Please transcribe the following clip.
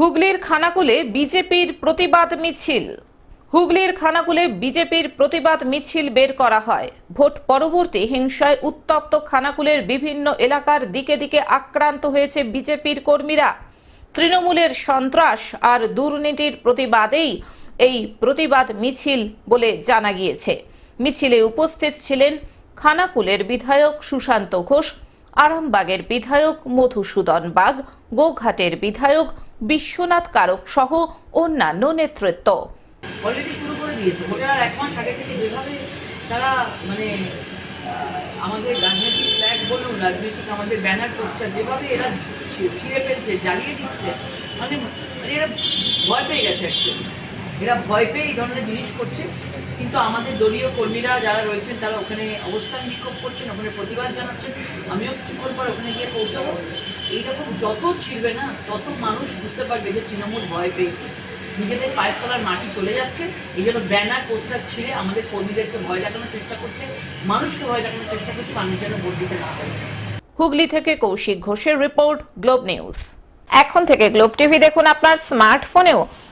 হুগলির খানাকুলে বিজেপির প্রতিবাদ মিছিল। হুগলির খানাকুলে বিজেপির প্রতিবাদ মিছিল বের করা হয়। ভোট পরবর্তী হিংসায় উত্তপ্ত খানাকুলের বিভিন্ন এলাকার দিকে দিকে আক্রান্ত হয়েছে বিজেপির কর্মীরা। তৃণমূলের সন্ত্রাস আর দুর্নীতির প্রতিবাদেই এই প্রতিবাদ মিছিল বলে জানা গিয়েছে। মিছিলে উপস্থিত ছিলেন খানাকুলের বিধায়ক সুশান্ত ঘোষ আরামবাগের বিধায়ক মধুসূদন বাগ, গোঘাটের বিধায়ক বিশ্বনাথ কারক সহ অন্যান্য নেতৃত্ব। মানে আমাদের রাজনৈতিক ফ্ল্যাগ বলুন, রাজনৈতিক আমাদের ব্যানার পোস্টার যেভাবে এরা ছিঁড়ে ফেলছে, জ্বালিয়ে দিচ্ছে মানে মানে এরা ভয় পেয়ে গেছে অ্যাকচুয়ালি এরা ভয় পেয়ে এই ধরনের জিনিস করছে। কিন্তু আমাদের দলীয় কর্মীরা যারা রয়েছেন, তারা ওখানে অবস্থান বিক্ষোভ করছেন, ওখানে প্রতিবাদ জানাচ্ছেন। আমিও কিছুক্ষণ পর ওখানে গিয়ে পৌঁছাবো। এইরকম যত ছিড়বে না, তত মানুষ বুঝতে পারবে যে তৃণমূল ভয় পেয়েছে। নিজেদের পায়ের তলার মাটি চলে যাচ্ছে। এই জন্য ব্যানার, পোস্টার ছিঁড়ে আমাদের কর্মীদেরকে ভয় দেখানোর চেষ্টা করছে। মানুষকে ভয় দেখানোর চেষ্টা করছে, মানুষ যেন ভোট দিতে না পারে। হুগলি থেকে কৌশিক ঘোষের রিপোর্ট, গ্লোব নিউজ। এখন থেকে গ্লোব টিভি দেখুন আপনার স্মার্টফোনেও।